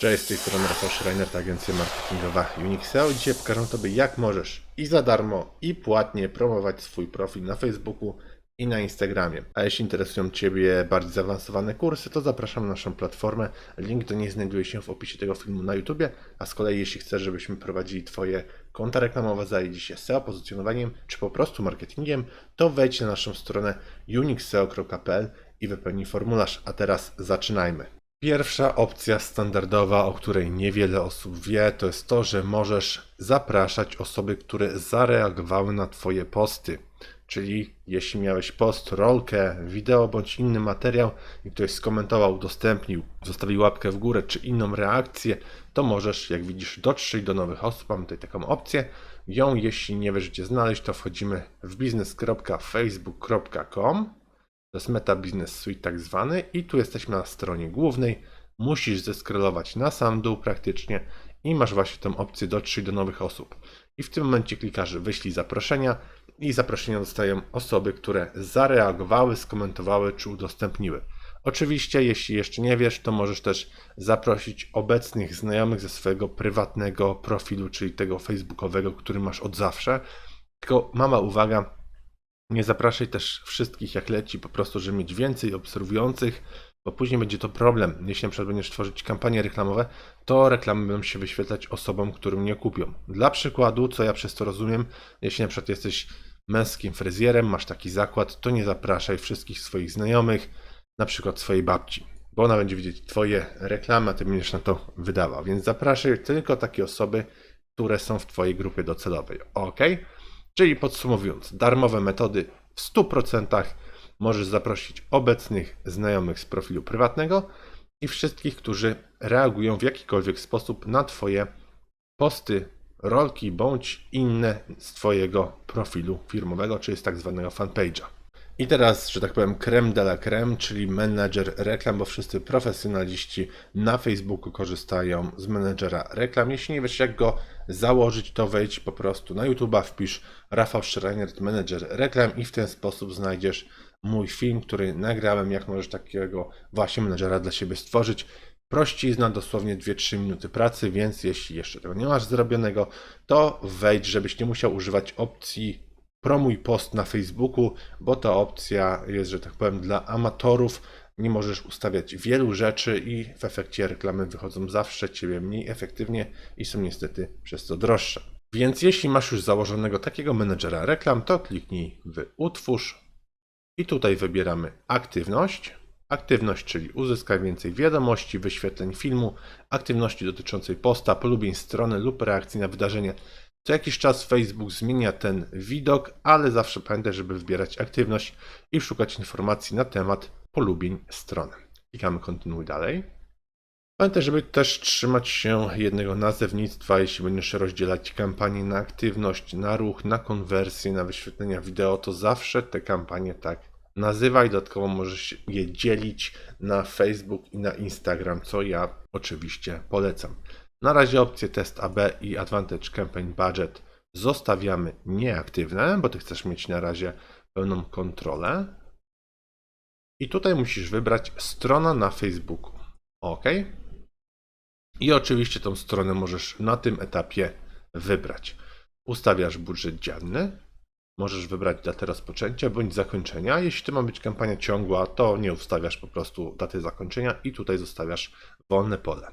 Cześć, z tej strony Rafał Schreiner, to agencja marketingowa Unixeo. Dzisiaj pokażę Tobie, jak możesz i za darmo, i płatnie promować swój profil na Facebooku i na Instagramie. A jeśli interesują Ciebie bardziej zaawansowane kursy, to zapraszam na naszą platformę. Link do niej znajduje się w opisie tego filmu na YouTubie. A z kolei, jeśli chcesz, żebyśmy prowadzili Twoje konta reklamowe, zajęli się SEO, pozycjonowaniem, czy po prostu marketingiem, to wejdź na naszą stronę unixeo.pl i wypełnij formularz. A teraz zaczynajmy. Pierwsza opcja standardowa, o której niewiele osób wie, to jest to, że możesz zapraszać osoby, które zareagowały na Twoje posty. Czyli jeśli miałeś post, rolkę, wideo bądź inny materiał i ktoś skomentował, udostępnił, zostawił łapkę w górę czy inną reakcję, to możesz, jak widzisz, dotrzeć do nowych osób. Mamy tutaj taką opcję. Ją, jeśli nie wiesz gdzie znaleźć, to wchodzimy w business.facebook.com to jest Meta Business Suite tak zwany i tu jesteśmy na stronie głównej. Musisz zeskrolować na sam dół praktycznie i masz właśnie tę opcję dotrzeć do nowych osób. I w tym momencie klikasz wyślij zaproszenia i zaproszenia dostają osoby, które zareagowały, skomentowały czy udostępniły. Oczywiście, jeśli jeszcze nie wiesz, to możesz też zaprosić obecnych znajomych ze swojego prywatnego profilu, czyli tego facebookowego, który masz od zawsze. Tylko mała uwaga, nie zapraszaj też wszystkich jak leci, po prostu, żeby mieć więcej obserwujących, bo później będzie to problem. Jeśli na przykład będziesz tworzyć kampanie reklamowe, to reklamy będą się wyświetlać osobom, którym nie kupią. Dla przykładu, co ja przez to rozumiem, jeśli na przykład jesteś męskim fryzjerem, masz taki zakład, to nie zapraszaj wszystkich swoich znajomych, na przykład swojej babci, bo ona będzie widzieć Twoje reklamy, a Ty będziesz na to wydawał. Więc zapraszaj tylko takie osoby, które są w Twojej grupie docelowej. Ok? Czyli podsumowując, darmowe metody w 100% możesz zaprosić obecnych znajomych z profilu prywatnego i wszystkich, którzy reagują w jakikolwiek sposób na Twoje posty, rolki bądź inne z Twojego profilu firmowego, czyli z tak zwanego fanpage'a. I teraz, że tak powiem, creme de la creme, czyli menedżer reklam, bo wszyscy profesjonaliści na Facebooku korzystają z menedżera reklam. Jeśli nie wiesz, jak go założyć, to wejdź po prostu na YouTube'a, wpisz Rafał Schreiner, menedżer reklam i w ten sposób znajdziesz mój film, który nagrałem, jak możesz takiego właśnie menedżera dla siebie stworzyć. Prościzna, dosłownie 2-3 minuty pracy, więc jeśli jeszcze tego nie masz zrobionego, to wejdź, żebyś nie musiał używać opcji promuj post na Facebooku, bo ta opcja jest, że tak powiem, dla amatorów. Nie możesz ustawiać wielu rzeczy i w efekcie reklamy wychodzą zawsze ciebie mniej efektywnie i są niestety przez to droższe. Więc jeśli masz już założonego takiego menedżera reklam, to kliknij w utwórz i tutaj wybieramy aktywność. Aktywność, czyli uzyskaj więcej wiadomości, wyświetleń filmu, aktywności dotyczącej posta, polubień strony lub reakcji na wydarzenie. Co jakiś czas Facebook zmienia ten widok, ale zawsze pamiętaj, żeby wybierać aktywność i szukać informacji na temat polubień strony. Klikamy kontynuuj dalej. Pamiętaj, żeby też trzymać się jednego nazewnictwa, jeśli będziesz rozdzielać kampanię na aktywność, na ruch, na konwersję, na wyświetlenia wideo, to zawsze te kampanie tak nazywaj. Dodatkowo możesz je dzielić na Facebook i na Instagram, co ja oczywiście polecam. Na razie opcje Test AB i Advantage Campaign Budget zostawiamy nieaktywne, bo ty chcesz mieć na razie pełną kontrolę. I tutaj musisz wybrać strona na Facebooku. OK. I oczywiście tą stronę możesz na tym etapie wybrać. Ustawiasz budżet dzienny. Możesz wybrać datę rozpoczęcia bądź zakończenia. Jeśli to ma być kampania ciągła, to nie ustawiasz po prostu daty zakończenia i tutaj zostawiasz wolne pole.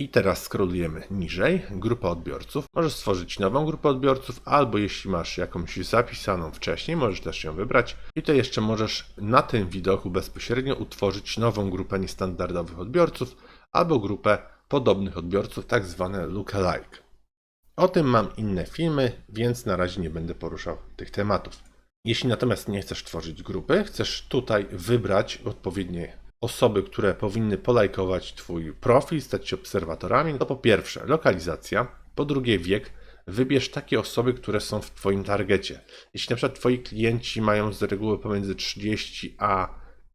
I teraz scrollujemy niżej, grupa odbiorców. Możesz stworzyć nową grupę odbiorców, albo jeśli masz jakąś zapisaną wcześniej, możesz też ją wybrać. I to jeszcze możesz na tym widoku bezpośrednio utworzyć nową grupę niestandardowych odbiorców, albo grupę podobnych odbiorców, tak zwane lookalike. O tym mam inne filmy, więc na razie nie będę poruszał tych tematów. Jeśli natomiast nie chcesz tworzyć grupy, chcesz tutaj wybrać odpowiednie osoby, które powinny polajkować Twój profil, stać się obserwatorami, to po pierwsze lokalizacja, po drugie wiek. Wybierz takie osoby, które są w Twoim targecie. Jeśli na przykład Twoi klienci mają z reguły pomiędzy 30 a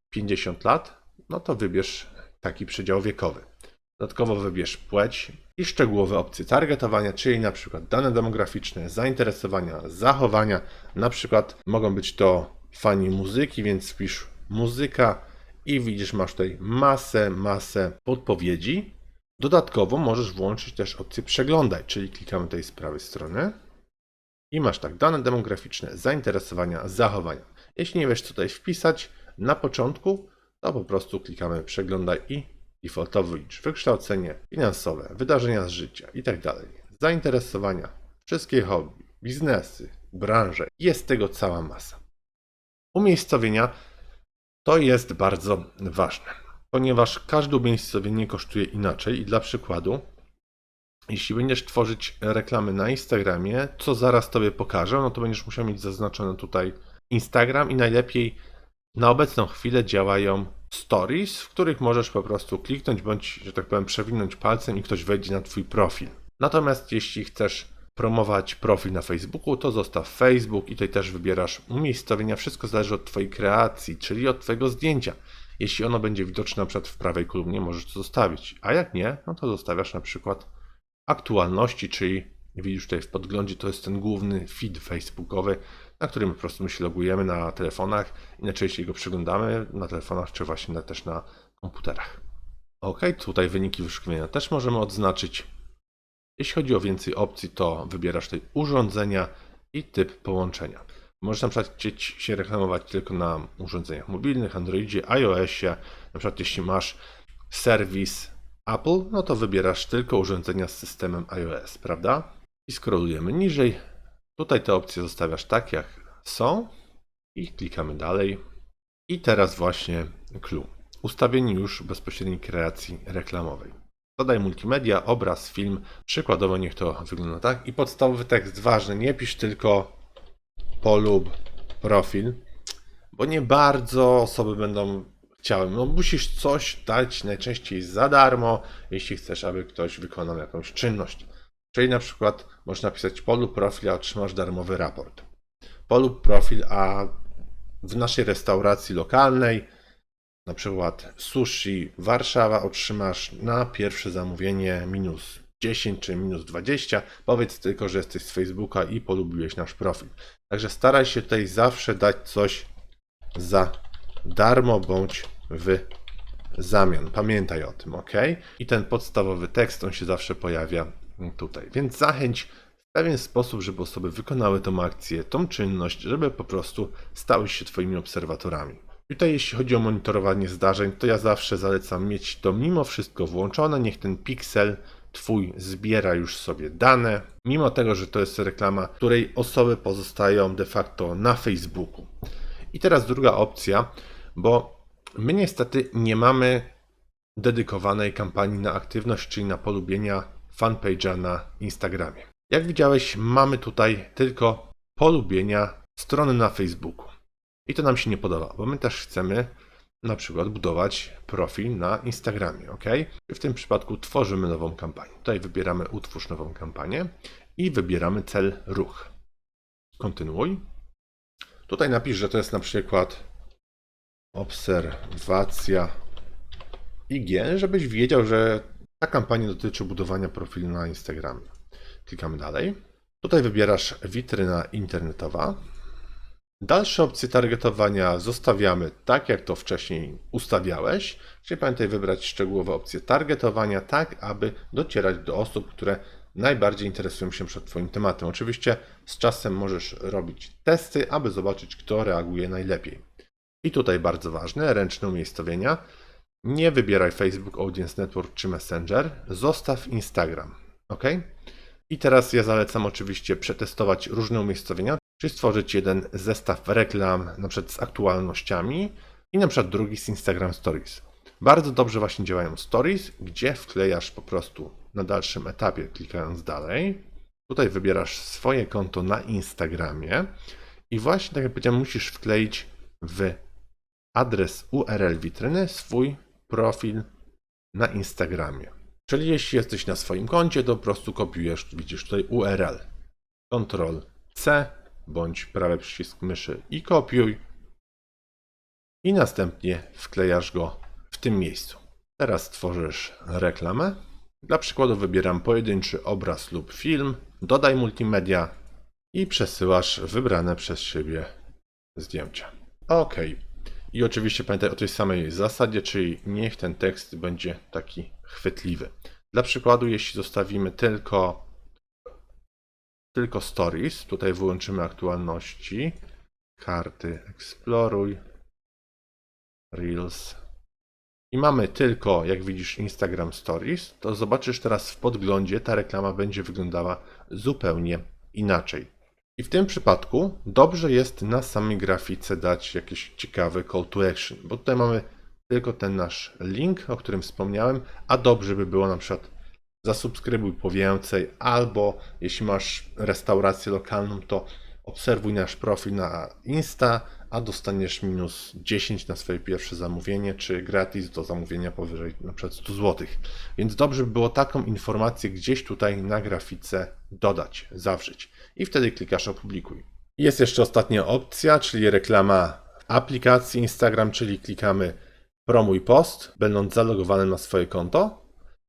50 lat, no to wybierz taki przedział wiekowy. Dodatkowo wybierz płeć i szczegółowe opcje targetowania, czyli na przykład dane demograficzne, zainteresowania, zachowania. Na przykład mogą być to fani muzyki, więc wpisz muzyka i widzisz, masz tutaj masę, masę podpowiedzi. Dodatkowo możesz włączyć też opcję przeglądaj, czyli klikamy tutaj z prawej strony i masz tak dane demograficzne, zainteresowania, zachowania. Jeśli nie wiesz co tutaj wpisać na początku, to po prostu klikamy przeglądaj i defaultowo licz wykształcenie finansowe, wydarzenia z życia itd. Zainteresowania, wszystkie hobby, biznesy, branże. Jest tego cała masa. Umiejscowienia to jest bardzo ważne, ponieważ każde umiejscowienie kosztuje inaczej i dla przykładu, jeśli będziesz tworzyć reklamy na Instagramie, co zaraz Tobie pokażę, no to będziesz musiał mieć zaznaczone tutaj Instagram i najlepiej na obecną chwilę działają stories, w których możesz po prostu kliknąć bądź, że tak powiem, przewinąć palcem i ktoś wejdzie na Twój profil. Natomiast jeśli chcesz promować profil na Facebooku, to zostaw Facebook i tutaj też wybierasz umiejscowienia. Wszystko zależy od Twojej kreacji, czyli od Twojego zdjęcia. Jeśli ono będzie widoczne na przykład w prawej kolumnie, możesz to zostawić, a jak nie, no to zostawiasz na przykład aktualności, czyli widzisz tutaj w podglądzie, to jest ten główny feed facebookowy, na którym po prostu my się logujemy na telefonach i najczęściej go przeglądamy na telefonach, czy właśnie też na komputerach. Ok, tutaj wyniki wyszukiwania też możemy odznaczyć. Jeśli chodzi o więcej opcji, to wybierasz tutaj urządzenia i typ połączenia. Możesz na przykład chcieć się reklamować tylko na urządzeniach mobilnych, Androidzie, iOSie. Na przykład jeśli masz serwis Apple, no to wybierasz tylko urządzenia z systemem iOS, prawda? I scrollujemy niżej. Tutaj te opcje zostawiasz tak, jak są i klikamy dalej. I teraz właśnie clue. Ustawienie już bezpośredniej kreacji reklamowej. Dodaj multimedia, obraz, film. Przykładowo niech to wygląda tak. I podstawowy tekst ważny. Nie pisz tylko polub profil, bo nie bardzo osoby będą chciały. No musisz coś dać najczęściej za darmo, jeśli chcesz, aby ktoś wykonał jakąś czynność. Czyli na przykład możesz napisać polub profil, a otrzymasz darmowy raport. Polub profil, a w naszej restauracji lokalnej, na przykład sushi Warszawa, otrzymasz na pierwsze zamówienie minus 10 czy minus 20. Powiedz tylko, że jesteś z Facebooka i polubiłeś nasz profil. Także staraj się tutaj zawsze dać coś za darmo bądź w zamian. Pamiętaj o tym, ok? I ten podstawowy tekst, on się zawsze pojawia tutaj. Więc zachęć w pewien sposób, żeby osoby wykonały tą akcję, tą czynność, żeby po prostu stały się Twoimi obserwatorami. Tutaj jeśli chodzi o monitorowanie zdarzeń, to ja zawsze zalecam mieć to mimo wszystko włączone. Niech ten piksel Twój zbiera już sobie dane, mimo tego, że to jest reklama, której osoby pozostają de facto na Facebooku. I teraz druga opcja, bo my niestety nie mamy dedykowanej kampanii na aktywność, czyli na polubienia fanpage'a na Instagramie. Jak widziałeś, mamy tutaj tylko polubienia strony na Facebooku. I to nam się nie podoba, bo my też chcemy na przykład budować profil na Instagramie, ok? W tym przypadku tworzymy nową kampanię. Tutaj wybieramy utwórz nową kampanię i wybieramy cel ruch. Kontynuuj. Tutaj napisz, że to jest na przykład obserwacja IG, żebyś wiedział, że ta kampania dotyczy budowania profilu na Instagramie. Klikamy dalej. Tutaj wybierasz witryna internetowa. Dalsze opcje targetowania zostawiamy tak, jak to wcześniej ustawiałeś. Czyli pamiętaj wybrać szczegółowe opcje targetowania, tak aby docierać do osób, które najbardziej interesują się przed Twoim tematem. Oczywiście z czasem możesz robić testy, aby zobaczyć, kto reaguje najlepiej. I tutaj bardzo ważne, ręczne umiejscowienia. Nie wybieraj Facebook, Audience Network czy Messenger, zostaw Instagram. ok? I teraz ja zalecam oczywiście przetestować różne umiejscowienia, czyli stworzyć jeden zestaw reklam, na przykład z aktualnościami i na przykład drugi z Instagram Stories. Bardzo dobrze właśnie działają Stories, gdzie wklejasz po prostu na dalszym etapie, klikając dalej. Tutaj wybierasz swoje konto na Instagramie i właśnie, tak jak powiedziałem, musisz wkleić w adres URL witryny, swój profil na Instagramie. Czyli jeśli jesteś na swoim koncie, to po prostu kopiujesz, widzisz tutaj URL. Ctrl C bądź prawy przycisk myszy i kopiuj. I następnie wklejasz go w tym miejscu. Teraz tworzysz reklamę. Dla przykładu wybieram pojedynczy obraz lub film, dodaj multimedia i przesyłasz wybrane przez siebie zdjęcia. OK. I oczywiście pamiętaj o tej samej zasadzie, czyli niech ten tekst będzie taki chwytliwy. Dla przykładu, jeśli zostawimy tylko, tylko stories, tutaj wyłączymy aktualności, karty, eksploruj, reels. I mamy tylko, jak widzisz, Instagram Stories, to zobaczysz teraz w podglądzie, ta reklama będzie wyglądała zupełnie inaczej. I w tym przypadku dobrze jest na samej grafice dać jakiś ciekawy call to action, bo tutaj mamy tylko ten nasz link, o którym wspomniałem, a dobrze by było na przykład zasubskrybuj po więcej, albo jeśli masz restaurację lokalną, to obserwuj nasz profil na Insta, a dostaniesz minus 10 na swoje pierwsze zamówienie, czy gratis do zamówienia powyżej przykład 100 zł. Więc dobrze by było taką informację gdzieś tutaj na grafice dodać, zawrzeć. I wtedy klikasz opublikuj. Jest jeszcze ostatnia opcja, czyli reklama aplikacji Instagram, czyli klikamy promuj post, będąc zalogowany na swoje konto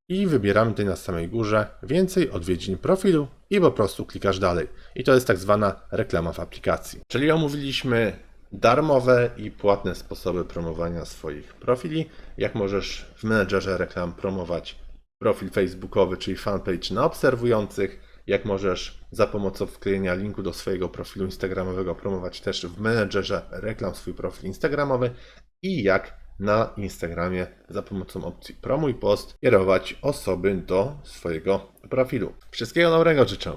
i wybieramy tutaj na samej górze więcej odwiedzin profilu i po prostu klikasz dalej. I to jest tak zwana reklama w aplikacji. Czyli omówiliśmy darmowe i płatne sposoby promowania swoich profili. Jak możesz w menedżerze reklam promować profil facebookowy, czyli fanpage na obserwujących, jak możesz za pomocą wklejenia linku do swojego profilu instagramowego promować też w menedżerze reklam swój profil instagramowy i jak na Instagramie za pomocą opcji promuj post kierować osoby do swojego profilu. Wszystkiego dobrego życzę.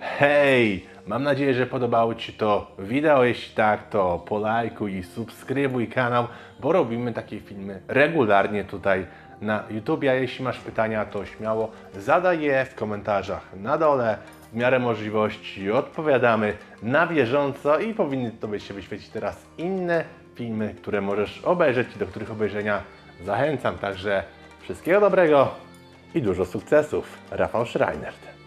Hej! Mam nadzieję, że podobało Ci to wideo. Jeśli tak, to polajkuj i subskrybuj kanał, bo robimy takie filmy regularnie tutaj na YouTube. A jeśli masz pytania, to śmiało zadaj je w komentarzach na dole. W miarę możliwości odpowiadamy na bieżąco i powinny Tobie się wyświecić teraz inne filmy, które możesz obejrzeć i do których obejrzenia zachęcam. Także wszystkiego dobrego i dużo sukcesów. Rafał Schreinert.